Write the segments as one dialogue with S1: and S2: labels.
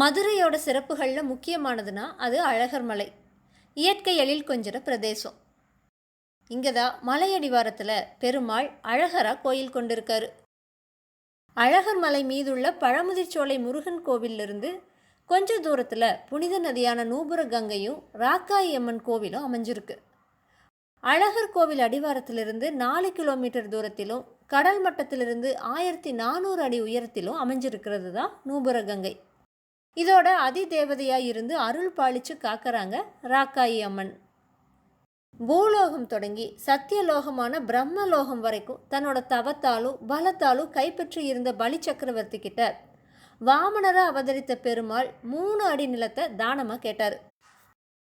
S1: மதுரையோட சிறப்புகளில் முக்கியமானதுன்னா அது அழகர் மலை. இயற்கை எழில் கொஞ்சிற பிரதேசம். இங்கே தான் மலையடிவாரத்தில் பெருமாள் அழகராக கோயில் கொண்டிருக்காரு. அழகர் மலை மீதுள்ள பழமுதிர்ச்சோலை முருகன் கோவிலிருந்து கொஞ்ச தூரத்தில் புனித நதியான நூபுர கங்கையும் ராக்காயி அம்மன் கோவிலும் அமைஞ்சிருக்கு. அழகர் கோவில் அடிவாரத்திலிருந்து நாலு கிலோமீட்டர் தூரத்திலும் கடல் மட்டத்திலிருந்து ஆயிரத்தி நானூறு அடி உயரத்திலும் அமைஞ்சிருக்கிறது தான் நூபுர கங்கை. இதோட அதி தேவதையாக இருந்து அருள் பாலிச்சு காக்கிறாங்க ராக்காயி அம்மன். பூலோகம் தொடங்கி சத்தியலோகமான பிரம்மலோகம் வரைக்கும் தன்னோட தவத்தாலும் பலத்தாலும் கைப்பற்றி இருந்த பலி சக்கரவர்த்தி கிட்ட வாமனரா அவதரித்த பெருமாள் மூணு அடி நிலத்தை தானமாக கேட்டார்.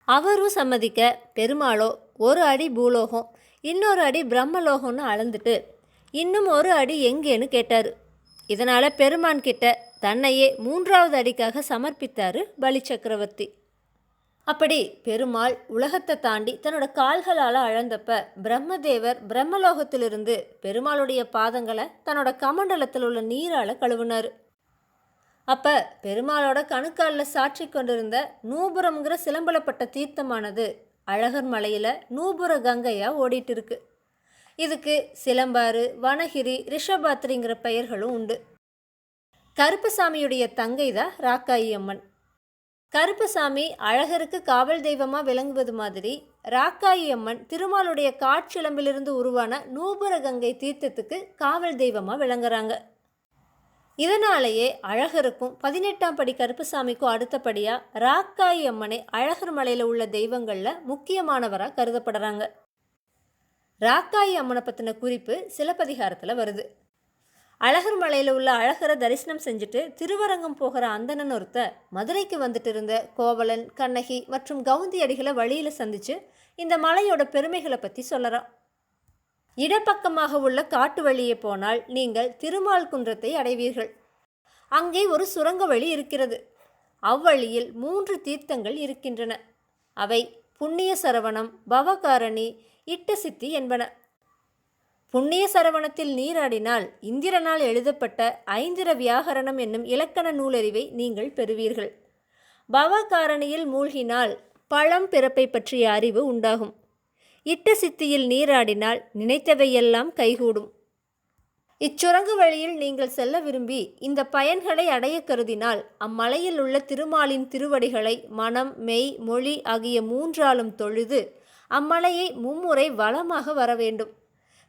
S1: அவரும் சம்மதிக்க பெருமாளோ ஒரு அடி பூலோகம் இன்னொரு அடி பிரம்மலோகம்னு அளந்துட்டு இன்னும் ஒரு அடி எங்கேன்னு கேட்டார். இதனால் பெருமான் கிட்ட தன்னையே மூன்றாவது அடிக்காக சமர்ப்பித்தார் பலி சக்கரவர்த்தி அப்படி பெருமாள் உலகத்தை தாண்டி தன்னோட கால்களால் அழந்தப்ப பிரம்மதேவர் பிரம்மலோகத்திலிருந்து பெருமாளுடைய பாதங்களை தன்னோட கமண்டலத்தில் உள்ள நீரால் கழுவுனார். அப்போ பெருமாளோட கணுக்காலில் சாட்சி கொண்டிருந்த நூபுரம்ங்கிற சிலம்பலப்பட்ட தீர்த்தமானது அழகர் மலையில் நூபுர கங்கையாக ஓடிட்டு இருக்கு. இதுக்கு சிலம்பாறு வனகிரி ரிஷபாத்ரிங்கிற பெயர்களும் உண்டு. கருப்பசாமியுடைய தங்கை தான் ராக்காயி அம்மன். கருப்பசாமி அழகருக்கு காவல் தெய்வமாக விளங்குவது மாதிரி ராக்காயி அம்மன் திருமாலுடைய காட்சிலம்பிலிருந்து உருவான நூபுரகங்கை தீர்த்தத்துக்கு காவல் தெய்வமாக விளங்குறாங்க. இதனாலேயே அழகருக்கும் பதினெட்டாம் படி கருப்பசாமிக்கும் அடுத்தபடியாக ராக்காயி அம்மனை அழகர் மலையில் உள்ள தெய்வங்களில் முக்கியமானவராக கருதப்படுறாங்க. ராக்காயி அம்மனை பற்றின குறிப்பு சிலப்பதிகாரத்தில் வருது. அழகர் மலையில் உள்ள அழகரை தரிசனம் செஞ்சுட்டு திருவரங்கம் போகிற அந்தணன் ஒருத்த மதுரைக்கு வந்துட்டு இருந்த கோவலன் கண்ணகி மற்றும் கவுந்தி அடிகளை வழியில் சந்தித்து இந்த மலையோட பெருமைகளை பற்றி சொல்லறான். இடப்பக்கமாக உள்ள காட்டு வழியே போனால் நீங்கள் திருமால் குன்றத்தை அடைவீர்கள். அங்கே ஒரு சுரங்க வழி இருக்கிறது. அவ்வழியில் மூன்று தீர்த்தங்கள் இருக்கின்றன. அவை புண்ணிய சரவணம் பவகாரணி இட்ட சித்தி என்பன. புண்ணிய சரவணத்தில் நீராடினால் இந்திரனால் எழுதப்பட்ட ஐந்திர வியாகரணம் என்னும் இலக்கண நூலறிவை நீங்கள் பெறுவீர்கள். பவகாரணியில் மூழ்கினால் பழம் பிறப்பை பற்றிய அறிவு உண்டாகும். இட்ட சித்தியில் நீராடினால் நினைத்தவையெல்லாம் கைகூடும். இச்சுரங்கு வழியில் நீங்கள் செல்ல விரும்பி இந்த பயன்களை அடைய கருதினால் அம்மலையில் உள்ள திருமாலின் திருவடிகளை மனம் மெய் மொழி ஆகிய மூன்றாலும் தொழுது அம்மலையை மும்முறை வளமாக வர வேண்டும்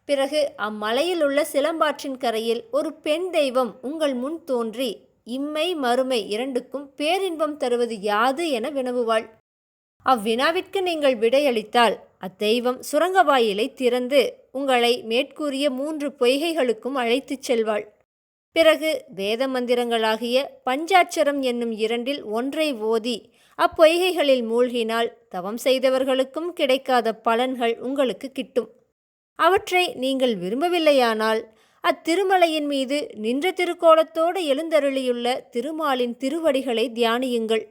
S1: பிறகு அம்மலையில் உள்ள சிலம்பாற்றின் கரையில் ஒரு பெண் தெய்வம் உங்கள் முன் தோன்றி இம்மை மறுமை இரண்டுக்கும் பேரின்பம் தருவது யாது என வினவுவாள். அவ்வினாவிற்கு நீங்கள் விடையளித்தால் அத்தெய்வம் சுரங்க வாயிலை திறந்து உங்களை மேற்கூறிய மூன்று பொய்கைகளுக்கும் அழைத்துச் செல்வாள். பிறகு வேத மந்திரங்களாகிய பஞ்சாட்சரம் என்னும் இரண்டில் ஒன்றை ஓதி அப்பொய்கைகளில் மூழ்கினால் தவம் செய்தவர்களுக்கும் கிடைக்காத பலன்கள் உங்களுக்கு கிட்டும். அவற்றை நீங்கள் விரும்பவில்லையானால் அத்திருமலையின் மீது நின்ற திருக்கோலத்தோடு எழுந்தருளியுள்ள திருமாலின் திருவடிகளை தியானியுங்கள்.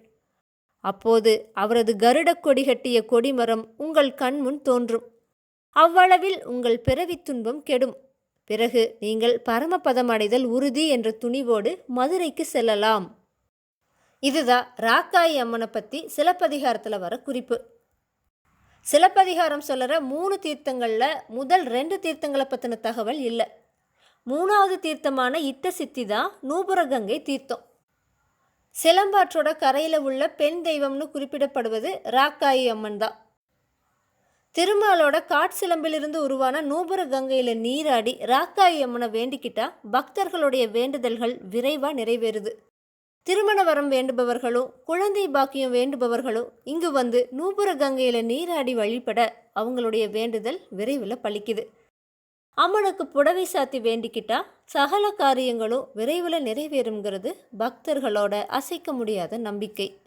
S1: அப்போது அவரது கருடக் கொடி கட்டிய கொடிமரம் உங்கள் கண்முன் தோன்றும். அவ்வளவில் உங்கள் பிறவி துன்பம் கெடும். பிறகு நீங்கள் பரமபதமடைதல் உறுதி என்ற துணிவோடு மதுரைக்கு செல்லலாம். இதுதான் ராக்காயி அம்மனை பற்றி சிலப்பதிகாரத்தில் வர குறிப்பு. சிலப்பதிகாரம் சொல்லுற மூணு தீர்த்தங்களில் முதல் ரெண்டு தீர்த்தங்களை பற்றின தகவல் இல்லை. மூணாவது தீர்த்தமான இட்ட சித்தி தான் நூபுரகங்கை தீர்த்தம். சிலம்பாற்றோட கரையில் உள்ள பெண் தெய்வம்னு குறிப்பிடப்படுவது ராக்காயி அம்மன் தான். திருமாலோட காட்சிலம்பிலிருந்து உருவான நூபுர கங்கையில் நீராடி ராக்காயி அம்மனை வேண்டிக்கிட்டா பக்தர்களுடைய வேண்டுதல்கள் விரைவாக நிறைவேறுது. திருமண வரம் வேண்டுபவர்களும் குழந்தை பாக்கியம் வேண்டுபவர்களும் இங்கு வந்து நூபுர கங்கையில் நீராடி வழிபட அவங்களுடைய வேண்டுதல் விரைவில் பலிக்குது. அம்மனுக்கு புடவை சாத்தி வேண்டிக்கிட்டா சகல காரியங்களும் விரைவில் நிறைவேறுங்கிறது பக்தர்களோட அசைக்க முடியாத நம்பிக்கை.